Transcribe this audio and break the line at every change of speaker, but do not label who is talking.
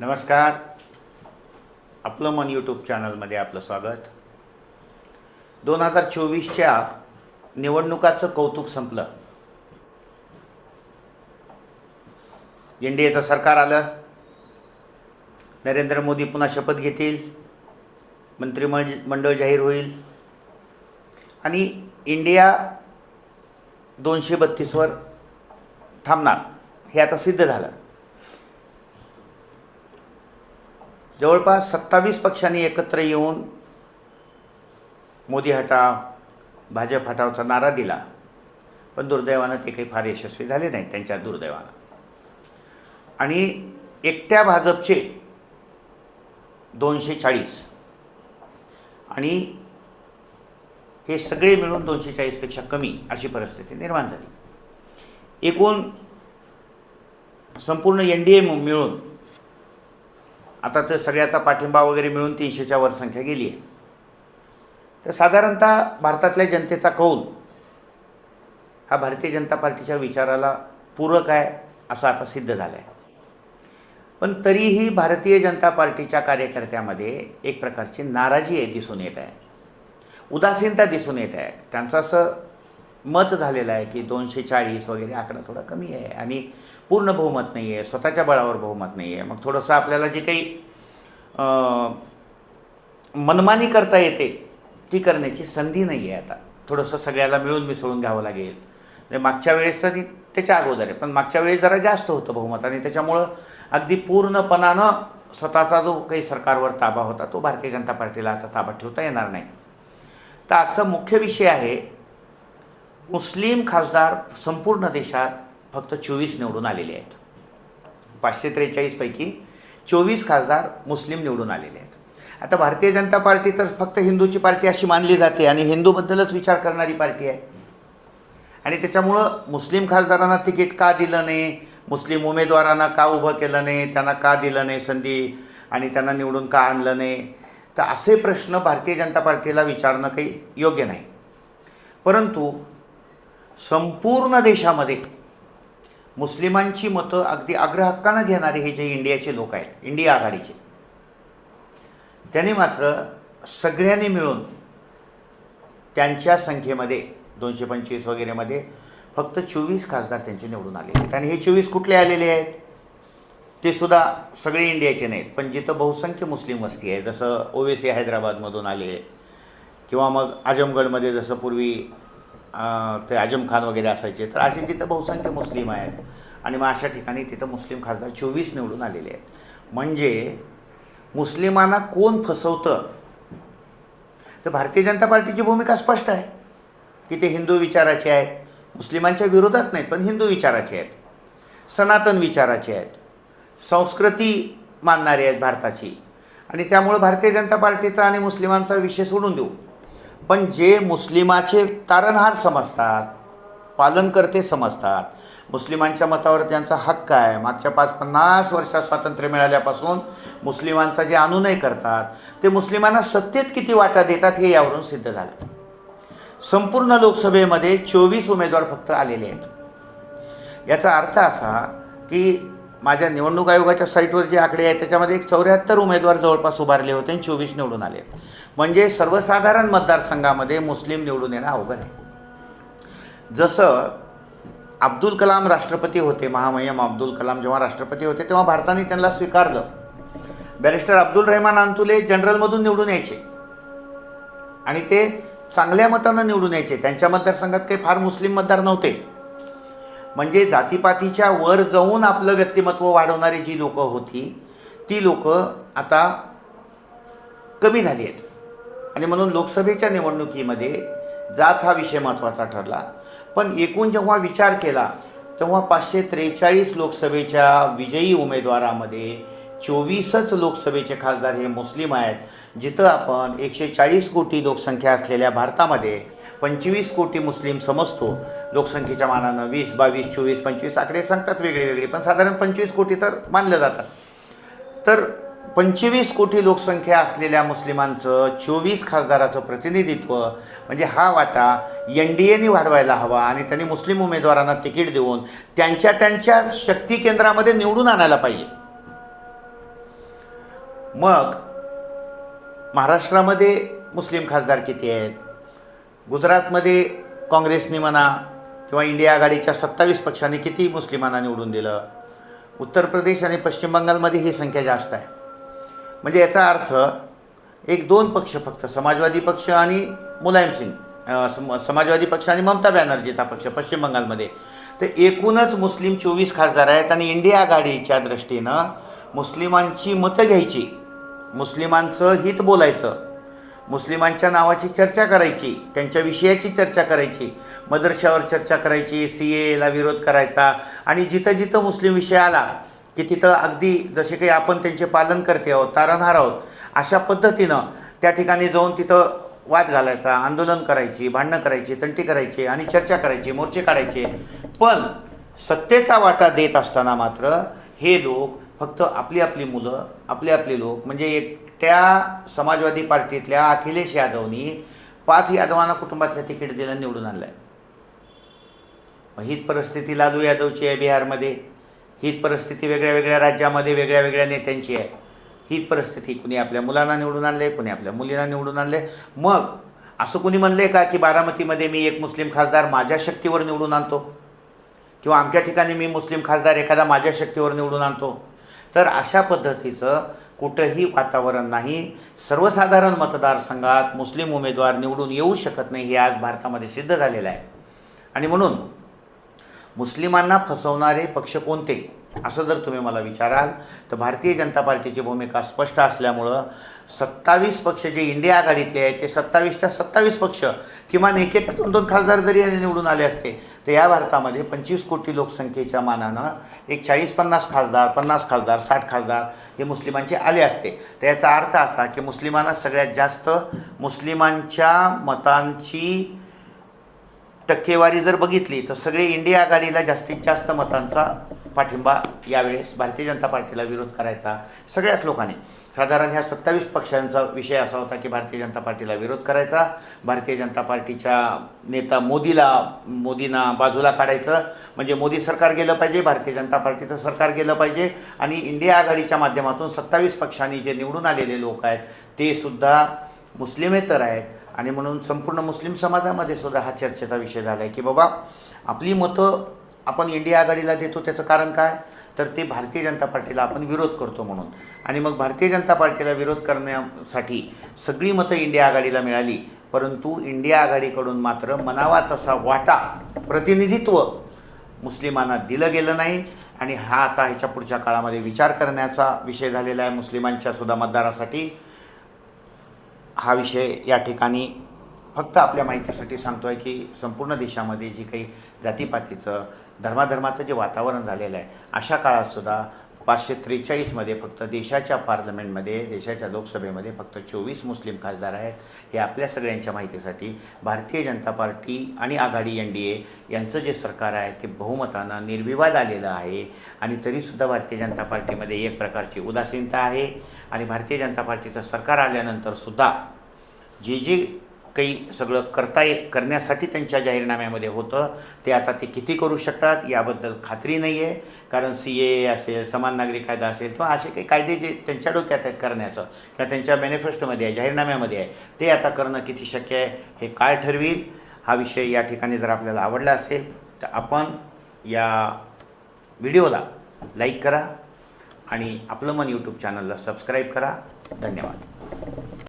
नमस्कार. आपलं मन यूट्यूब चॅनलमध्ये आपलं स्वागत. दोन हजार चोवीसच्या निवडणुकाचं कौतुक संपलं. एन डी एचं सरकार आलं. नरेंद्र मोदी पुन्हा शपथ घेतील. मंत्रिमंड मंडळ जाहीर होईल. आणि इंडिया दोनशे बत्तीसवर थांबणार. हे आता सिद्ध झालं. जवळपास सत्तावीस पक्षांनी एकत्र येऊन मोदी हटाव भाजप हटावचा नारा दिला. पण दुर्दैवानं ते काही फार यशस्वी झाले नाहीत त्यांच्या दुर्दैवानं. आणि एकट्या भाजपचे दोनशे चाळीस आणि हे सगळे मिळून दोनशे चाळीसपेक्षा कमी अशी परिस्थिती निर्माण झाली. एकूण संपूर्ण एन डी ए मिळून आता तर सगळ्याचा पाठिंबा वगैरे मिळून तीनशेच्या वर संख्या गेली आहे. तर साधारणतः भारतातल्या जनतेचा कौल हा भारतीय जनता पार्टीच्या विचाराला पूरक आहे असं आता सिद्ध झालं आहे पण तरीही भारतीय जनता पार्टीच्या कार्यकर्त्यामध्ये एक प्रकारची नाराजी आहे दिसून येत आहे. उदासीनता दिसून येत आहे. त्यांचं असं मत झालेलं आहे की दोनशे चाळीस वगैरे आकडा थोडा कमी आहे आणि पूर्ण बहुमत नाही आहे स्वतःच्या बळावर बहुमत नाही आहे. मग थोडंसं आपल्याला जे काही मनमानी करता येते ती करण्याची संधी नाही आहे आता. थोडंसं सगळ्याला मिळून मिसळून घ्यावं लागेल. म्हणजे मागच्या वेळेस तरी त्याच्या अगोदर आहे पण मागच्या वेळेस जरा जास्त होतं बहुमत आणि त्याच्यामुळं अगदी पूर्णपणानं स्वतःचा जो काही सरकारवर ताबा होता तो भारतीय जनता पार्टीला आता ताबा ठेवता येणार नाही. तर आजचा मुख्य विषय आहे मुस्लिम खासदार संपूर्ण देशात फक्त चोवीस निवडून आलेले आहेत. पाचशे त्रेचाळीसपैकी चोवीस खासदार मुस्लिम निवडून आलेले आहेत. आता भारतीय जनता पार्टी तर फक्त हिंदूची पार्टी अशी मानली जाते आणि हिंदूबद्दलच विचार करणारी पार्टी आहे. आणि त्याच्यामुळं मुस्लिम खासदारांना तिकीट का दिलं नाही? मुस्लिम उमेदवारांना का उभं केलं नाही? त्यांना का दिलं नाही संधी? आणि त्यांना निवडून का आणलं नाही? तर असे प्रश्न भारतीय जनता पार्टीला विचारणं काही योग्य नाही. परंतु संपूर्ण देशामध्ये मुस्लिमांची मतं अगदी आग्रहक्कानं घेणारे हे जे इंडियाचे लोक आहेत इंडिया आघाडीचे त्यांनी मात्र सगळ्यांनी मिळून त्यांच्या संख्येमध्ये दोनशे पंचवीस वगैरेमध्ये फक्त चोवीस खासदार त्यांचे निवडून आलेले आहेत. आणि हे चोवीस कुठले आलेले आहेत? ते सुद्धा सगळे इंडियाचे नाहीत. पण जिथं बहुसंख्य मुस्लिम वस्ती आहे जसं ओवेसी हैदराबादमधून आले किंवा मग आजमगडमध्ये जसं पूर्वी ते आजम खान वगैरे असायचे. तर असे तिथं बहुसंख्य मुस्लिम आहेत. आणि मग अशा ठिकाणी तिथं मुस्लिम खासदार चोवीस निवडून आलेले आहेत. म्हणजे मुस्लिमांना कोण फसवतं? तर भारतीय जनता पार्टीची भूमिका स्पष्ट आहे. की ते हिंदू विचाराचे आहेत. मुस्लिमांच्या विरोधात नाहीत पण हिंदू विचाराचे आहेत. सनातन विचाराचे आहेत. संस्कृती मानणारे आहेत भारताची. आणि त्यामुळं भारतीय जनता पार्टीचा आणि मुस्लिमांचा विषय सोडून देऊ. पण जे मुस्लिमाचे तारणहार समजतात पालनकर्ते समजतात मुस्लिमांच्या मतावर त्यांचा हक्क आहे. मागच्या पाच पन्नास वर्षात स्वातंत्र्य मिळाल्यापासून मुस्लिमांचा जे अनुनय करतात ते मुस्लिमांना सत्तेत किती वाटा देतात हे यावरून सिद्ध झालं. संपूर्ण लोकसभेमध्ये चोवीस उमेदवार फक्त आलेले आहेत. याचा अर्थ असा की माझ्या निवडणूक आयोगाच्या साईटवर जे आकडे आहेत त्याच्यामध्ये एक चौऱ्याहत्तर उमेदवार जवळपास उभारले होते आणि चोवीस निवडून आले म्हणजे सर्वसाधारण मतदारसंघामध्ये मुस्लिम निवडून येणं अवघड आहे. जसं अब्दुल कलाम राष्ट्रपती होते महामहिम अब्दुल कलाम जेव्हा राष्ट्रपती होते तेव्हा भारताने त्यांना स्वीकारलं. बॅरिस्टर अब्दुल रहमान अंतुले जनरलमधून निवडून यायचे. आणि ते चांगल्या मतानं निवडून यायचे. त्यांच्या मतदारसंघात काही फार मुस्लिम मतदार नव्हते. म्हणजे जातीपातीच्या वर जाऊन आपलं व्यक्तिमत्व वाढवणारी जी लोकं होती ती लोकं आता कमी झाली आहेत. आणि म्हणून लोकसभेच्या निवडणुकीमध्ये जात हा विषय महत्त्वाचा ठरला. पण एकूण जेव्हा विचार केला तेव्हा पाचशे त्रेचाळीस लोकसभेच्या विजयी उमेदवारामध्ये चोवीसच लोकसभेचे खासदार हे मुस्लिम आहेत. जिथं आपण एकशे चाळीस कोटी लोकसंख्या असलेल्या भारतामध्ये पंचवीस कोटी मुस्लिम समजतो. लोकसंख्येच्या मानानं वीस बावीस चोवीस पंचवीस आकडे सांगतात वेगळे वेगळे पण साधारण पंचवीस कोटी तर मानलं जातात तर पंचवीस कोटी लोकसंख्या असलेल्या मुस्लिमांचं चोवीस खासदाराचं प्रतिनिधित्व म्हणजे हा वाटा एन डी एने वाढवायला हवा आणि त्यांनी मुस्लिम उमेदवारांना तिकीट देऊन त्यांच्या त्यांच्या शक्ती केंद्रामध्ये निवडून आणायला पाहिजे. मग महाराष्ट्रामध्ये मुस्लिम खासदार किती आहेत? गुजरातमध्ये काँग्रेसनी म्हणा किंवा इंडिया आघाडीच्या सत्तावीस पक्षांनी किती मुस्लिमांना निवडून दिलं? उत्तर प्रदेश आणि पश्चिम बंगालमध्ये ही संख्या जास्त आहे. म्हणजे याचा अर्थ एक दोन पक्ष फक्त समाजवादी पक्ष आणि मुलायम सिंग सम समाजवादी पक्ष आणि ममता बॅनर्जीचा पक्ष पश्चिम बंगालमध्ये. तर एकूणच मुस्लिम चोवीस खासदार आहेत आणि इंडिया आघाडीच्या दृष्टीनं मुस्लिमांची मतं घ्यायची मुस्लिमांचं हित बोलायचं मुस्लिमांच्या नावाची चर्चा करायची त्यांच्या विषयाची चर्चा करायची मदरशावर चर्चा करायची सी एला विरोध करायचा आणि जिथं जिथं मुस्लिम विषय आला की तिथं अगदी जसे काही आपण त्यांचे पालन करते आहोत तारणहार आहोत अशा पद्धतीनं त्या ठिकाणी जाऊन तिथं वाद घालायचा आंदोलन करायची भांडणं करायची तंटी करायची आणि चर्चा करायची मोर्चे काढायचे. पण सत्तेचा वाटा देत असताना मात्र हे लोक फक्त आपली आपली मुलं आपले आपले लोक म्हणजे एकट्या समाजवादी पार्टीतल्या अखिलेश यादवनी पाच यादवांना कुटुंबातल्या तिकीट दिलं निवडून आणलं आहे हीच परिस्थिती लालू यादवची आहे बिहारमध्ये. हीच परिस्थिती वेगळ्या वेगळ्या राज्यामध्ये वेगळ्या वेगळ्या नेत्यांची आहे. हीच परिस्थिती कुणी आपल्या मुलांना निवडून आणले कुणी आपल्या मुलींना निवडून आणले. मग असं कुणी म्हणलं आहे का की बारामतीमध्ये मी एक मुस्लिम खासदार माझ्या शक्तीवर निवडून आणतो? किंवा आमच्या ठिकाणी मी मुस्लिम खासदार एखादा माझ्या शक्तीवर निवडून आणतो? तर अशा पद्धतीचं कुठंही वातावरण नाही. सर्वसाधारण मतदारसंघात मुस्लिम उमेदवार निवडून येऊ शकत नाही हे आज भारतामध्ये सिद्ध झालेलं आहे. आणि म्हणून मुस्लिमांना फसवणारे पक्ष कोणते? असं जर तुम्ही मला विचाराल तर भारतीय जनता पार्टीची भूमिका स्पष्ट असल्यामुळं सत्तावीस पक्ष जे इंडिया आघाडीतले आहेत ते सत्तावीसच्या सत्तावीस पक्ष किमान एक एक दोन दोन खासदार जरी निवडून आले असते तर या भारतामध्ये पंचवीस कोटी लोकसंख्येच्या मानानं एक चाळीस पन्नास खासदार पन्नास खासदार साठ खासदार हे मुस्लिमांचे आले असते. तर याचा अर्थ असा की मुस्लिमांना सगळ्यात जास्त मुस्लिमांच्या मतांची टक्केवारी जर बघितली तर सगळे इंडिया आघाडीला जास्तीत जास्त मतांचा पाठिंबा यावेळेस भारतीय जनता पार्टीला विरोध करायचा सगळ्याच लोकांनी. साधारण ह्या सत्तावीस पक्षांचा विषय असा होता की भारतीय जनता पार्टीला विरोध करायचा भारतीय जनता पार्टीच्या नेता मोदीला मोदींना बाजूला काढायचं. म्हणजे मोदी सरकार गेलं पाहिजे भारतीय जनता पार्टीचं सरकार गेलं पाहिजे आणि इंडिया आघाडीच्या माध्यमातून सत्तावीस पक्षांनी जे निवडून आलेले लोक आहेत ते सुद्धा मुस्लिमेतर आहेत. आणि म्हणून संपूर्ण मुस्लिम समाजामध्ये सुद्धा हा चर्चेचा विषय झाला आहे की बाबा आपली मतं आपण इंडिया आघाडीला देतो त्याचं कारण काय? तर ते भारतीय जनता पार्टीला आपण विरोध करतो म्हणून. आणि मग भारतीय जनता पार्टीला विरोध करण्यासाठी सगळी मतं इंडिया आघाडीला मिळाली परंतु इंडिया आघाडीकडून मात्र मनावा तसा वाटा प्रतिनिधित्व मुस्लिमांना दिलं गेलं नाही. आणि हा आता ह्याच्या पुढच्या काळामध्ये विचार करण्याचा विषय झालेला आहे मुस्लिमांच्या सुद्धा मतदारासाठी. हा विषय या ठिकाणी फक्त आपल्या माहितीसाठी सांगतो आहे की संपूर्ण देशामध्ये जी काही जातीपातीचं धर्माधर्माचं जे वातावरण झालेलं आहे अशा काळातसुद्धा पाचशे त्रेचाळीसमध्ये फक्त देशाच्या पार्लमेंटमध्ये देशाच्या लोकसभेमध्ये फक्त चोवीस मुस्लिम खासदार आहेत. हे आपल्या सगळ्यांच्या माहितीसाठी भारतीय जनता पार्टी आणि आघाडी एन डी ए यांचं जे सरकार आहे ते बहुमतानं निर्विवाद आलेलं आहे. आणि तरीसुद्धा भारतीय जनता पार्टीमध्ये एक प्रकारची उदासीनता आहे. आणि भारतीय जनता पार्टीचं सरकार आल्यानंतरसुद्धा जे जे काही सगळं करता ये करण्यासाठी त्यांच्या जाहीरनाम्यामध्ये होतं. ते आता ते किती करू शकतात याबद्दल खात्री नाही आहे कारण सी ए असेल समान नागरिक कायदा असेल किंवा असे काही कायदे जे त्यांच्या डोक्यात आहेत करण्याचं किंवा त्यांच्या मॅनिफेस्टोमध्ये आहे जाहीरनाम्यामध्ये आहे ते आता करणं किती शक्य आहे हे काय ठरवील. हा विषय या ठिकाणी जर आपल्याला आवडला असेल तर आपण या व्हिडिओला लाईक करा आणि आपलं मन यूट्यूब चॅनलला सबस्क्राईब करा. धन्यवाद.